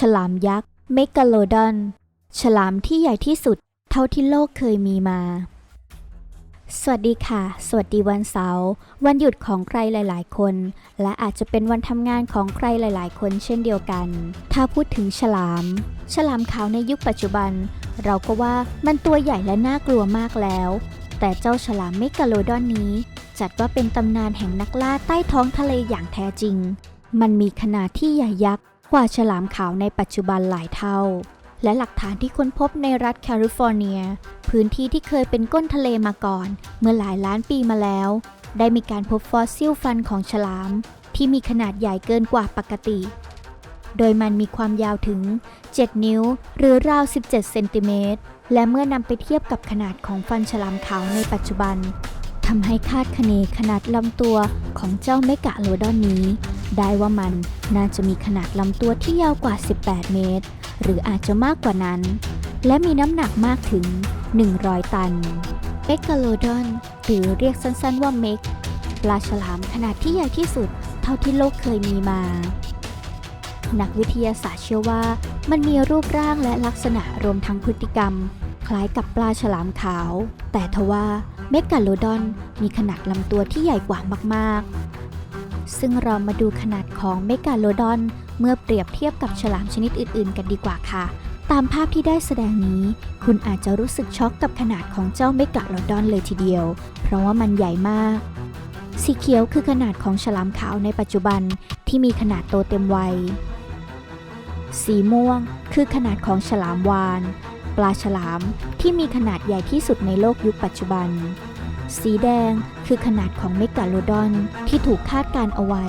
ฉลามยักษ์เมกาโลดอน ฉลามที่ใหญ่ที่สุดเท่าที่โลกเคยมีมา สวัสดีค่ะ สวัสดีวันเสาร์วันหยุดของใครหลาย ๆ คน และอาจจะเป็นวันทำงานของใครหลาย ๆ คนเช่นเดียวกัน ถ้าพูดถึงฉลาม ฉลามขาวในยุคปัจจุบัน เราก็ว่ามันตัวใหญ่และน่ากลัวมากแล้ว แต่เจ้าฉลามเมกาโลดอนนี้ จัดว่าเป็นตำนานแห่งนักล่าใต้ท้องทะเลอย่างแท้จริง มันมีขนาดที่ใหญ่ยักษ์ กว่าฉลามขาวในปัจจุบันหลายเท่า และหลักฐานที่ค้นพบในรัฐแคลิฟอร์เนีย พื้นที่ที่เคยเป็นก้นทะเลมาก่อน เมื่อหลายล้านปีมาแล้ว ได้มีการพบฟอสซิลฟันของฉลาม ที่มีขนาดใหญ่เกินกว่าปกติ โดยมันมีความยาวถึง 7 นิ้ว หรือราว 17 เซนติเมตรและเมื่อนำไปเทียบกับขนาดของฟันฉลามขาวในปัจจุบัน ทำให้คาดคะเนขนาดลำตัวของเจ้าเมกะโลดอนนี้ ได้ว่ามันน่าจะมีขนาดลำตัวที่ยาวกว่า 18 เมตร หรืออาจจะมากกว่านั้น และมีน้ำหนักมากถึง 100 ตันเมกาโลดอนหรือเรียกสั้นๆว่าเมกปลาฉลามขนาดที่ใหญ่ที่สุดเท่าที่โลกเคยมีมา นักวิทยาศาสตร์เชื่อว่ามันมีรูปร่างและลักษณะรวมทั้งพฤติกรรม คล้ายกับปลาฉลามขาว แต่ทว่า เมกาโลดอนมีขนาดลำตัวที่ใหญ่กว่ามากๆ ซึ่งเรามาดูขนาดของเมกาโลดอนเมื่อเปรียบเทียบกับฉลามชนิดอื่นๆ กันดีกว่าค่ะ ตามภาพที่ได้แสดงนี้ คุณอาจจะรู้สึกช็อกกับขนาดของเจ้าเมกาโลดอนเลยทีเดียว เพราะว่ามันใหญ่มาก สีเขียวคือขนาดของฉลามขาวในปัจจุบันที่มีขนาดโตเต็มวัย สีม่วงคือขนาดของฉลามวาน ปลาฉลาม ที่มีขนาดใหญ่ที่สุดในโลกยุคปัจจุบัน สีแดงคือขนาดของเมกาโลดอนที่ถูกคาดการเอาไว้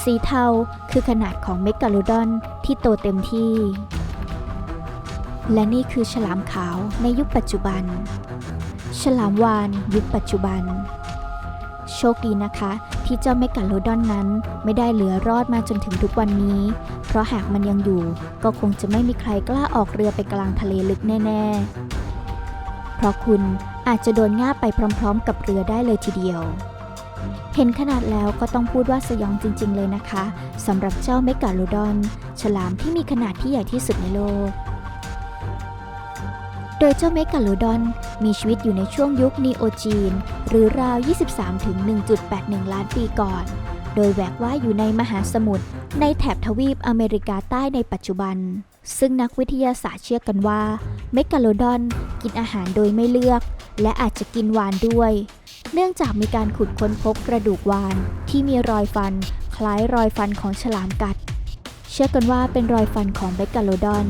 สีเทาคือขนาดของเมกาโลดอนที่โตเต็มที่ และนี่คือฉลามขาวในยุคปัจจุบัน ฉลามวานยุคปัจจุบัน โชคดีนะคะ ที่เจ้าเมกาโลดอนนั้น ไม่ได้เหลือรอดมาจนถึงทุกวันนี้ เพราะหากมันยังอยู่ ก็คงจะไม่มีใครกล้าออกเรือไปกลางทะเลลึกแน่ ๆ เพราะคุณอาจจะโดนง่าไปพร้อม ๆ กับเรือได้เลยทีเดียว เห็นขนาดแล้วก็ต้องพูดว่าสยองจริง ๆ เลยนะคะสำหรับเจ้าเมกาโลดอน ฉลามที่มีขนาดที่ใหญ่ที่สุดในโลก โดยเจ้าเมกาโลดอน มีชีวิตอยู่ในช่วงยุคนีโอจีน หรือราว 23-1.81 ล้านปีก่อน โดยแหวกว่ายอยู่ในมหาสมุทรในแถบทวีปอเมริกาใต้ในปัจจุบัน ซึ่งนักวิทยาศาสตร์เชื่อกันว่าเมกาโลดอนกินอาหารโดยไม่เลือก และอาจจะกินวานด้วย เนื่องจากมีการขุดค้นพบกระดูกวาน ที่มีรอยฟัน คล้ายรอยฟันของฉลามกัด เชื่อกันว่าเป็นรอยฟันของเมกาโลดอน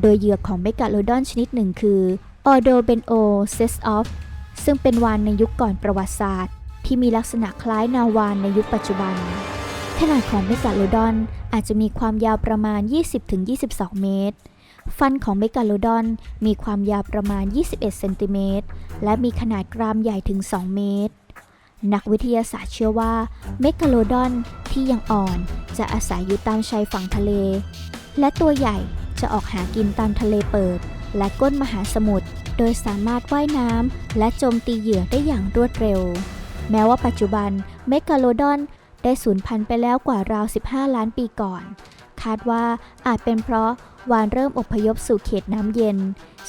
โดยเหยื่อของเมกาโลดอนชนิดหนึ่งคือ ออโดเบนโอเซสออฟซึ่งเป็นวานในยุคก่อนประวัติศาสตร์ ที่มีลักษณะคล้ายนาวานในยุคปัจจุบัน ขนาดของเมกาโลดอนอาจจะมีความยาวประมาณ 20-22 เมตร ฟันของเมกาโลดอนมีความยาวประมาณ 21 เซนติเมตร และมีขนาดกรามใหญ่ถึง 2 เมตร นักวิทยาศาสตร์เชื่อว่าเมกาโลดอนที่ยังอ่อนจะอาศัยอยู่ตามชายฝั่งทะเล และตัวใหญ่จะออกหากินตามทะเลเปิด และก้นมหาสมุทร โดยสามารถว่ายน้ำและโจมตีเหยื่อได้อย่างรวดเร็ว แม้ว่าปัจจุบันเมกาโลดอนได้สูญพันธุ์ไปแล้วกว่าราว 15 ล้านปีก่อน คาดว่าอาจเป็นเพราะวานเริ่มอพยพสู่เขตน้ำเย็น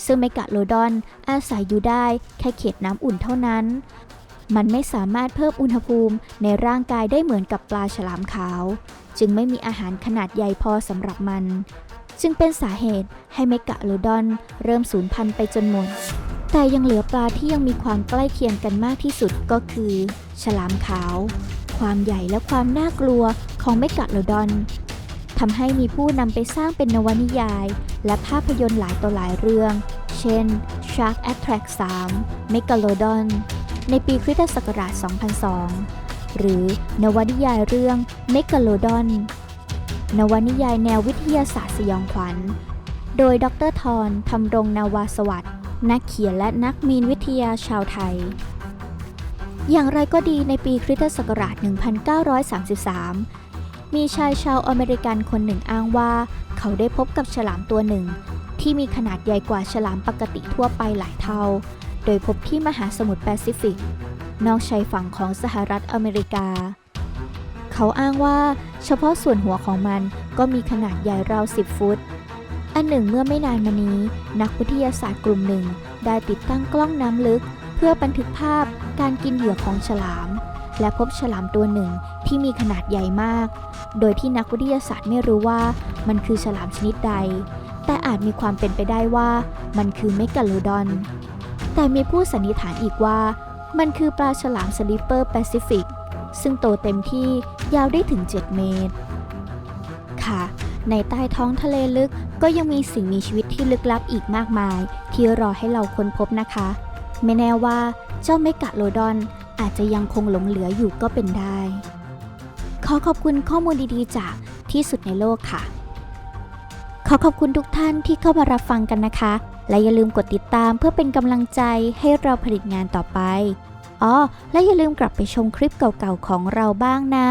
ซึ่งเมกาโลดอนอาศัยอยู่ได้แค่เขตน้ำอุ่นเท่านั้น มันไม่สามารถเพิ่มอุณหภูมิในร่างกายได้เหมือนกับปลาฉลามขาว จึงไม่มีอาหารขนาดใหญ่พอสำหรับมัน จึงเป็นสาเหตุให้เมกะโลดอน เริ่มสูญพันธุ์ไปจนหมด แต่ยังเหลือปลาที่ยังมีความใกล้เคียงกันมากที่สุดก็คือ ฉลามขาว ความใหญ่และความน่ากลัวของเมกะโลดอนทำให้มีผู้นำไปสร้างเป็นนวนิยาย และภาพยนตร์หลายต่อหลายเรื่อง เช่น Shark Attack 3 Megalodon ในปีคริสตศักราช 2002 หรือนวนิยายเรื่อง Megalodon นวนิยายแนววิทยาศาสตร์สยองขวัญ โดยดรทรทำรงนาวาสวัสด์นักเขียนและนักมีนวิทยาชาวไทย อย่างไรก็ดีในปีคริสตศักราช 1933 มีชายชาวอเมริกันคนหนึ่งอ้างว่า เขาได้พบกับฉลามตัวหนึ่ง ที่มีขนาดใหญ่กว่าฉลามปกติทั่วไปหลายเท่า โดยพบที่มหาสมุทรแปซิฟิก นอกชายฝั่งของสหรัฐอเมริกา เขาอ้างว่าเฉพาะส่วนหัวของมันก็มีขนาดใหญ่ราว 10 ฟุต อันหนึ่งเมื่อไม่นานมานี้ นักวิทยาศาสตร์กลุ่มหนึ่ง ได้ติดตั้งกล้องน้ำลึก เพื่อบันทึกภาพการกินเหยื่อของฉลาม และพบฉลามตัวหนึ่งที่มีขนาดใหญ่มาก โดยที่นักวิทยาศาสตร์ไม่รู้ว่ามันคือฉลามชนิดใด แต่อาจมีความเป็นไปได้ว่า มันคือเมกาโลดอน แต่มีผู้สันนิษฐานอีกว่า มันคือปลาฉลามสลิปเปอร์แปซิฟิกซึ่งโตเต็มที่ ยาวได้ถึง 7 เมตร ค่ะ ในใต้ท้องทะเลลึกก็ยังมีสิ่งมีชีวิตที่ลึกลับอีกมากมาย ที่รอให้เราค้นพบนะคะ ไม่แน่ว่าเจ้าเมกะโลดอนอาจจะยังคงหลงเหลืออยู่ก็เป็นได้ ขอขอบคุณข้อมูลดีๆ จากที่สุดในโลกค่ะ ขอขอบคุณทุกท่านที่เข้ามารับฟังกันนะคะ และอย่าลืมกดติดตามเพื่อเป็นกำลังใจให้เราผลิตงานต่อไป อ๋อและอย่าลืมกลับไปชมคลิปเก่าๆของเราบ้างนะ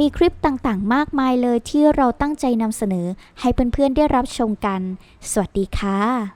มีคลิปต่างๆ มากมายเลยที่เราตั้งใจนำเสนอให้เพื่อนๆได้รับชมกัน สวัสดีค่ะ